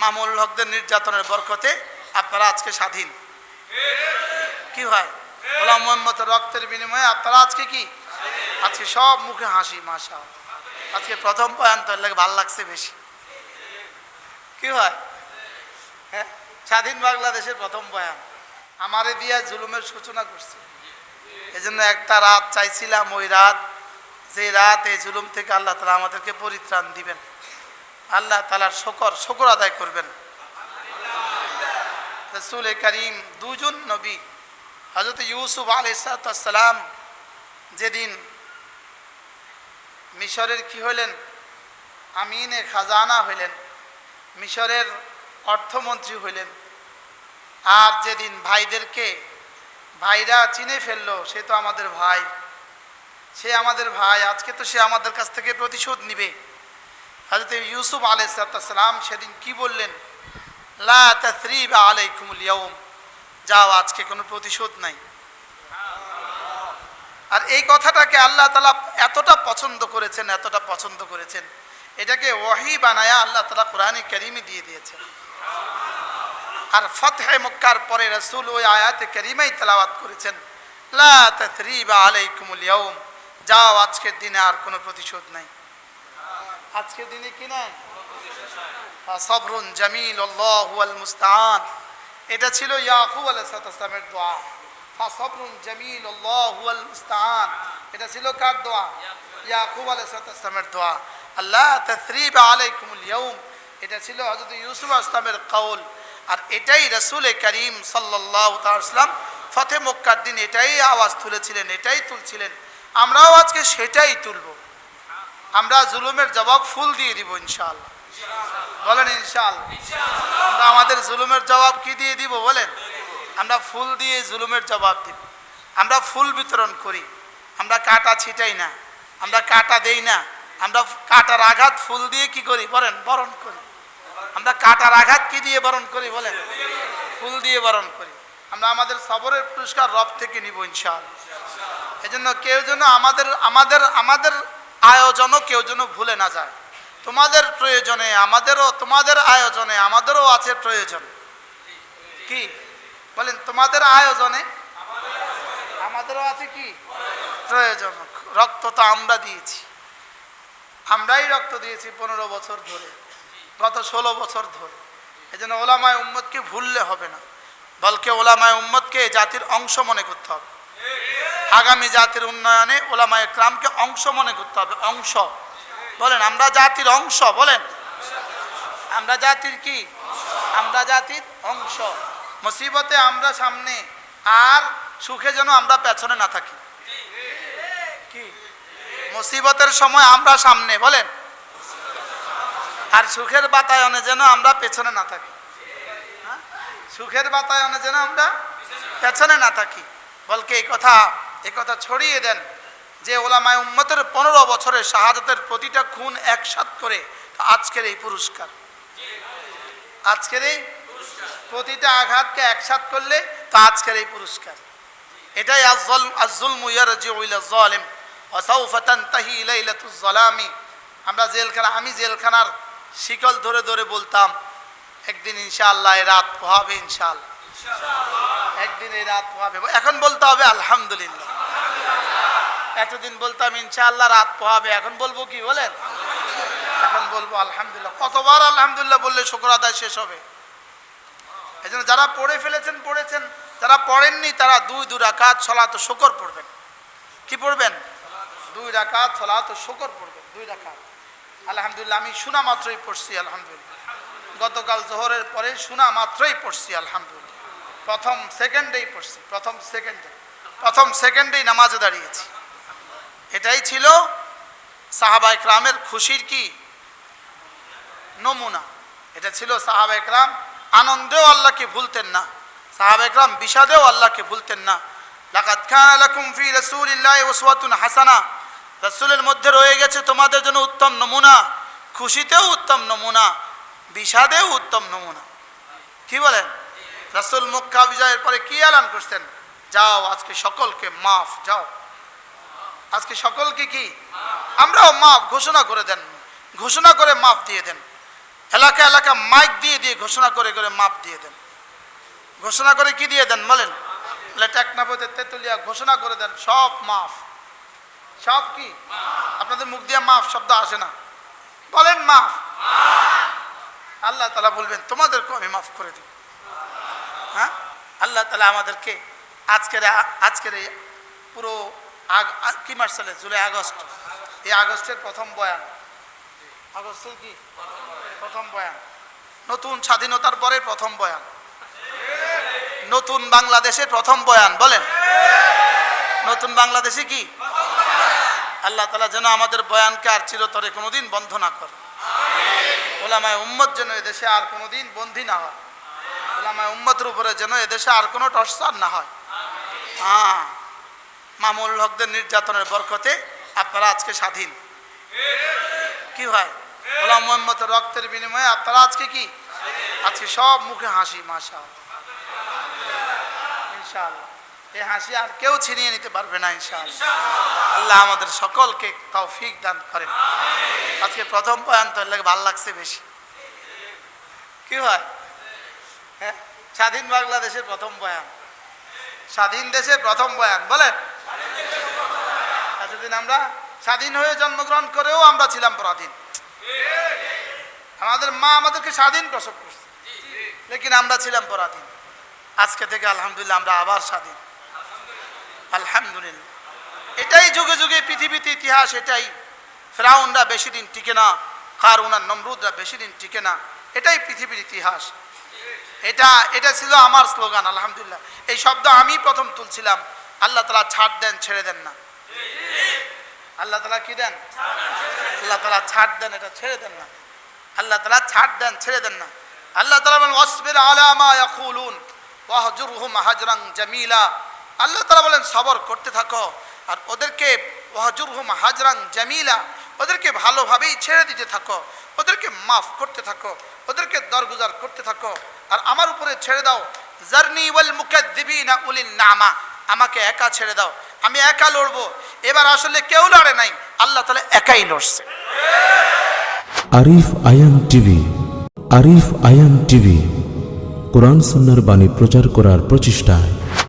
মামুল হকদের নির্যাতনের বরকতে আপনারা আজকে স্বাধীন। কি হয়? ওলা মোহাম্মতের রক্তের বিনিময়ে আপনারা আজকে কি? আজকে সব মুখে হাসি মাসা আজকে প্রথম বয়ান তো লাগে ভালো লাগছে বেশি। কি হয়? হ্যাঁ? স্বাধীন বাংলাদেশের প্রথম বয়ান আমারে দিয়া জুলুমের সূচনা করছে। এজন্য একটা রাত চাইছিলাম, ওই রাত যে রাত এই জুলুম থেকে আল্লাহ তালা আমাদেরকে পরিত্রাণ দিবেন। আল্লাহ তালার শকর শকর আদায় করবেন। রসুল করিম দুজন নবী হজরত ইউসুফ আলাইসালাম যেদিন মিশরের কি হইলেন? আমিনে খাজানা হইলেন, মিশরের অর্থমন্ত্রী হইলেন। আর যেদিন ভাইদেরকে ভাইরা চিনে ফেলল, সে তো আমাদের ভাই। সে আমাদের ভাই, আজকে তো সে আমাদের কাছ থেকে প্রতিশোধ নিবে। হজরত ইউসুফ আলাইসালাম সেদিন কি বললেন? লা তাসরিবা আলাইকুমুল ইয়াউম। যাও, আজকে কোনো প্রতিশোধ নাই। আর এই কথাটাকে আল্লাহ তালা এতটা পছন্দ করেছেন, এতটা পছন্দ করেছেন, এটাকে ওয়াহি বানায়া আল্লাহ তালা কোরআনে করিমে দিয়ে দিয়েছেন। আর ফতহে মক্কার পরে রসুল ওই আয়াতে করিমেই তেলাওয়াত করেছেন, লা তাসরিবা আলাইকুমুল ইয়াউম। যাও, আজকের দিনে আর কোনো প্রতিশোধ নাই। আজকের দিনে কি নাই? সবরুন জামিল আল্লাহুয়াল মুস্তান এটা ছিল ইয়াকুব আলাইসালামের দোয়া। সবরুন জামিল আল্লাহুয়াল মুস্তান এটা ছিল কার দোয়া? ইয়াকুব আলাইসালামের দোয়া। আল্লাহ তসরিব আলাইকুমুল ইয়ৌম এটা ছিল হজরত ইউসুফ আসলামের কৌল আর এটাই রসুল করিম সাল্লাহ তাল্লাম ফতে মক্কার দিন এটাই আওয়াজ তুলেছিলেন, এটাই তুলছিলেন। আমরাও আজকে সেটাই তুলব। আমরা জুলুমের জবাব ফুল দিয়ে দিব, ইনশাআল্লাহ। বলেন, ইনশাআল্লাহ। আমরা আমাদের জুলুমের জবাব কি দিয়ে দিব, বলেন? আমরা ফুল দিয়ে জুলুমের জবাব দিব। আমরা ফুল বিতরণ করি। আমরা কাটা ছিটাই না। আমরা কাটা দেই না। আমরা কাটার আঘাত ফুল দিয়ে কি করি, বলেন? বরণ করি। আমরা কাটার আঘাত কি দিয়ে বরণ করি, বলেন? ফুল দিয়ে বরণ করি। আমরা আমাদের সবরের পুরস্কার রব থেকে নিব, ইনশাআল্লাহ। এজন্য কেউ যেন আমাদের আমাদের আমাদের আয়োজনও কেউ যেন ভুলে না যায়। তোমাদের প্রয়োজনে, আমাদেরও, তোমাদের আয়োজনে, আমাদেরও আছে প্রয়োজন। কি? বলেন, তোমাদের আয়োজনে? আমাদেরও আছে কি? প্রয়োজন। রক্ত তো আমরা দিয়েছি। আমরাই রক্ত দিয়েছি পনেরো বছর ধরে, গত ষোলো বছর ধরে। এই জন্য ওলামায় উম্মতকে ভুললে হবে না। বলকে ওলামায় উম্মতকে জাতির অংশ মনে করতে হবে। আগামী জাতির উন্নয়নে ওলামায় ক্রামকে অংশ মনে করতে হবে, অংশ। বলেন, আমরা জাতির অংশ, বলেন। আমরা জাতির কি? আমরা জাতির অংশ। মুসিবতে আমরা সামনে, আর সুখে যেন আমরা পেছনে না থাকি। কি? মুসিবতের সময় আমরা সামনে, বলেন। আর সুখের বাতায়নে যেন আমরা পেছনে না থাকি। হ্যাঁ? সুখের বাতায়নে যেন আমরা পেছনে না থাকি। বলকে এই কথা কথা ছড়িয়ে দেন যে ওলামায় উম্মতের পনেরো বছরের শাহাদাতের প্রতিটা খুন একসাথ করে আজকের এই পুরস্কার। আজকের এই প্রতিটা আঘাতকে একসাথ করলে তা আজকের এই পুরস্কার। এটাই আজল আজুল মুয়ার জিউল জালিম অসাউফাতান তাহি ইলাইলাতুজ জালামি। আমরা জেলখানা, আমি জেলখানার শিকল ধরে ধরে বলতাম, একদিন ইনশাআল্লাহ এই রাত পোহাবে ইনশাআল্লাহ। একদিন এই রাত পোহাবে। এখন বলতে হবে আলহামদুলিল্লাহ। এতদিন বলতাম ইনশাআল্লাহ রাত পোহাবে। এখন বলব কি বলেন? এখন বলব আলহামদুলিল্লাহ। কতবার আলহামদুলিল্লাহ বললে শুক্র আদায় শেষ হবে? এই জন্য যারা পড়ে ফেলেছেন, পড়েছেন, যারা পড়েননি, তারা দুই, দু রাকাত সলাত শকর পড়বেন। কি পড়বেন? দুই রাকাত সলাত শকর পড়বেন। দুই রাকাত। আলহামদুলিল্লাহ, আমি শোনা মাত্রই পড়ছি, আলহামদুলিল্লাহ। গতকাল জোহরের পরে শোনা মাত্রই পড়ছি, আলহামদুলিল্লাহ। প্রথম সেকেন্ডেই পড়ছি, প্রথম সেকেন্ডে। প্রথম সেকেন্ডেই নামাজে দাঁড়িয়েছি। এটাই ছিল সাহাবা ইকরামের খুশির কি? নমুনা। এটা ছিল সাহাবা ইকরাম আনন্দেও আল্লাহকে ভুলতেন না। সাহাবা ইকরাম বিষাদেও আল্লাহকে ভুলতেন না। লাকাত খানা লাকুম ফি রাসূলিল্লাহি উসওয়াতুন হাসানা। রাসূলের মধ্যে রয়ে গেছে তোমাদের জন্য উত্তম নমুনা। খুশিতেও উত্তম নমুনা, বিষাদেও উত্তম নমুনা। কি বলেন? রাসূল মক্কা বিজয়ের পরে কি এলান করছেন? যাও, আজকে সকলকে মাফ, যাও। আজকে সকলকে কি? আমরাও মাফ ঘোষণা করে দেন। ঘোষণা করে মাফ দিয়ে দেন। এলাকা এলাকা মাইক দিয়ে দিয়ে ঘোষণা করে করে মাপ দিয়ে দেন। ঘোষণা করে কি দিয়ে দেন বলেন? তেতুলিয়া ঘোষণা করে দেন, সব মাফ। সব কি? আপনাদের মুখ দিয়ে মাফ শব্দ আসে না। বলেন মাফ। আল্লাহ তালা বলবেন, তোমাদেরকেও আমি মাফ করে দিব হ্যাঁ? আল্লাহ তালা আমাদেরকে আজকের আজকের এই পুরো আগ- কি মাস চলে? July August. এই আগস্টের প্রথম বয়ান। আগস্টের কি? প্রথম বয়ান। নতুন স্বাধীনতার পরে প্রথম বয়ান। নতুন বাংলাদেশের প্রথম বয়ান, বলেন। নতুন বাংলাদেশে কি? আল্লাহ তালা যেন আমাদের বয়ানকে আর চিরতরে কোনোদিন বন্ধ না করে। ওলামায় উম্মত যেন এদেশে আর কোনোদিন বন্দী না হয়। ওলামায় উম্মতের উপরে যেন এদেশে আর কোনো টর্চার না হয়। হ্যাঁ মামুল হকদের নির্যাতনের বরকতে আপনারা আজকে স্বাধীন। কি হয়? ওলা মোহাম্মতের রক্তের বিনিময়ে আপনারা আজকে কি? আজকে সব মুখে হাসি মাসা ইনশাআল্লাহ। এই হাসি আর কেউ ছিনিয়ে নিতে পারবে না, ইনশাআল্লাহ। আল্লাহ আমাদের সকলকে তৌফিক দান করেন। আজকে প্রথম বয়ান তো লাগে ভালো লাগছে বেশি। কি হয়? হ্যাঁ স্বাধীন বাংলাদেশের প্রথম বয়ান। স্বাধীন দেশের প্রথম বয়ান, বলেন? এতদিন আমরা স্বাধীন হয়ে জন্মগ্রহণ করেও আমরা ছিলাম পরাধীন। আমাদের মা আমাদেরকে স্বাধীন প্রসব করছে। লেকিন আমরা ছিলাম পরাধীন। আজকে থেকে আলহামদুলিল্লাহ আমরা আবার স্বাধীন। আলহামদুলিল্লাহ। এটাই যুগে যুগে পৃথিবীতে ইতিহাস, এটাই। ফ্রাউনরা বেশি দিন টিকে না কারুন আর নমরুদরা বেশি দিন টিকে না, এটাই পৃথিবীর ইতিহাস। এটা এটা ছিল আমার স্লোগান, আলহামদুলিল্লাহ। এই শব্দ আমি প্রথম তুলছিলাম। আল্লাহ তালা ছাড় দেন, ছেড়ে দেন না। আল্লাহ তালা কি দেন? আল্লাহ তালা ছাড় দেন, এটা ছেড়ে দেন না। আল্লাহ তালা ছাড় দেন, ছেড়ে দেন না। আল্লাহ তালা বলেন, ওয়াসবির আলামা ইয়াকুলুন, ওয়াহজুরহুম হাজরাং জামিলা। আল্লাহ তালা বলেন, সবর করতে থাকো, আর ওদেরকে, ওয়াহজুরহুম হাজরাং জামিলা। ওদেরকে ভালোভাবেই ছেড়ে দিতে থাকো, ওদেরকে মাফ করতে থাকো, ওদেরকে দরগুজার করতে থাকো। আর আমার উপরে ছেড়ে দাও। জার্নি ওয়েল ওয়াল মুকাদ্দিবিনা উলিল নামা। আমাকে একা ছেড়ে দাও। আমি একা লড়বো। এবার আসলে কেউ লড়ে নাই। আল্লাহ তালা একাই লড়ছে। আরিফ আয়াম টিভি। আরিফ আয়াম টিভি। কোরআন সন্ন্যার বাণী প্রচার করার প্রচেষ্টায়।